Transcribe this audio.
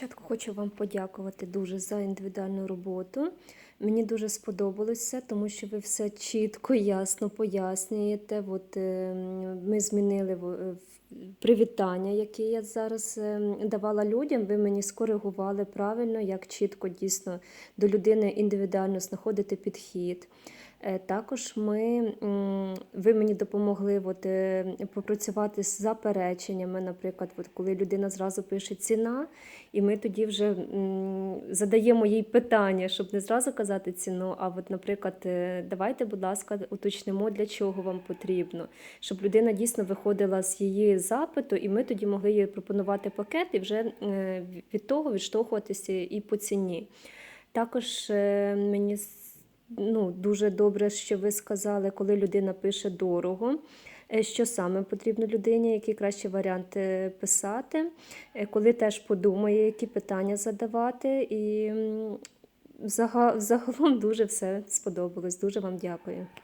Спочатку хочу вам подякувати дуже за індивідуальну роботу. Мені дуже сподобалося, тому що ви все чітко, ясно пояснюєте. От, е, ми змінили е, привітання, які я зараз е, давала людям. Ви мені скоригували правильно, як чітко дійсно до людини індивідуально знаходити підхід. Також ми, ви мені допомогли от, е, попрацювати з запереченнями, наприклад, от, коли людина зразу пише ціна, і ми тоді вже задаємо їй питання, щоб не зразу казати ціну, а от, наприклад, е, давайте, будь ласка, уточнимо, для чого вам потрібно, щоб людина дійсно виходила з її запиту, і ми тоді могли їй пропонувати пакет і вже е, від того відштовхуватися і по ціні. Також мені ну, дуже добре, що ви сказали, коли людина пише дорого. е, Що саме потрібно людині, які кращі варіанти писати, е, коли теж подумає, які питання задавати. І загалом дуже все сподобалось. Дуже вам дякую.